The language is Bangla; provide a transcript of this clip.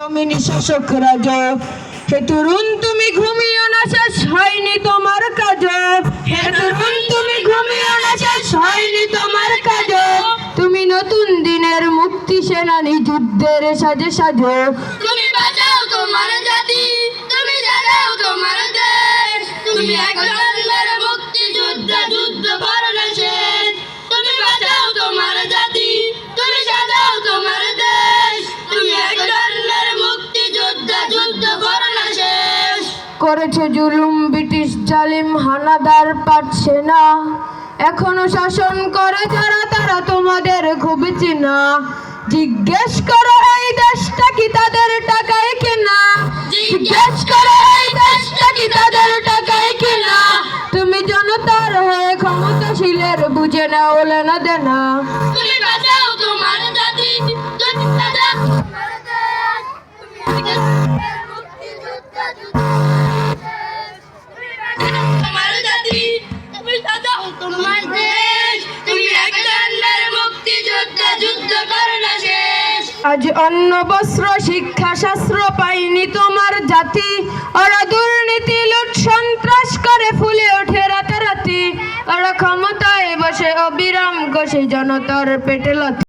জমিনি শাসক রাজ, হে তরুণ তুমি ঘুমিও না, শেষ হয়নি তোমার কাজ। হে তরুণ তুমি ঘুমিও না, শেষ হয়নি তোমার কাজ। তুমি নতুন দিনের মুক্তি সেনানি, যুদ্ধের সাজে সাজো। তুমি বাঁচাও তোমার জাতি, তুমি জাগাও তোমার দেশ। তুমি এক করেছে জুলুম ব্রিটিশ জালিম হানাদার পাচ্ছে না এখনও শাসন করে যারা, তারা তোমাদের খুব চিনা। জিজ্ঞেস করো এই দেশটা কি তাদের টাকায় কেনা? জিজ্ঞেস করো এই দেশটা কি তাদের টাকায় কেনা? তুমি জনতার হয়ে ক্ষমতাশীলের বুঝে না ওলে না দেনা। তুমি বাঁচাও তোমার জাতি তুমি বাঁচাও তোমার দেশ আজ অন্ন বস্ত্র শিক্ষা শাস্ত্র পাইনি তোমার জাতি। ওরা দুর্নীতি, লুট, সন্ত্রাস করে ফুলে ওঠে রাতারাতি। ওরা ক্ষমতায় বসে অবিরাম কষে জনতার পেটে লাথি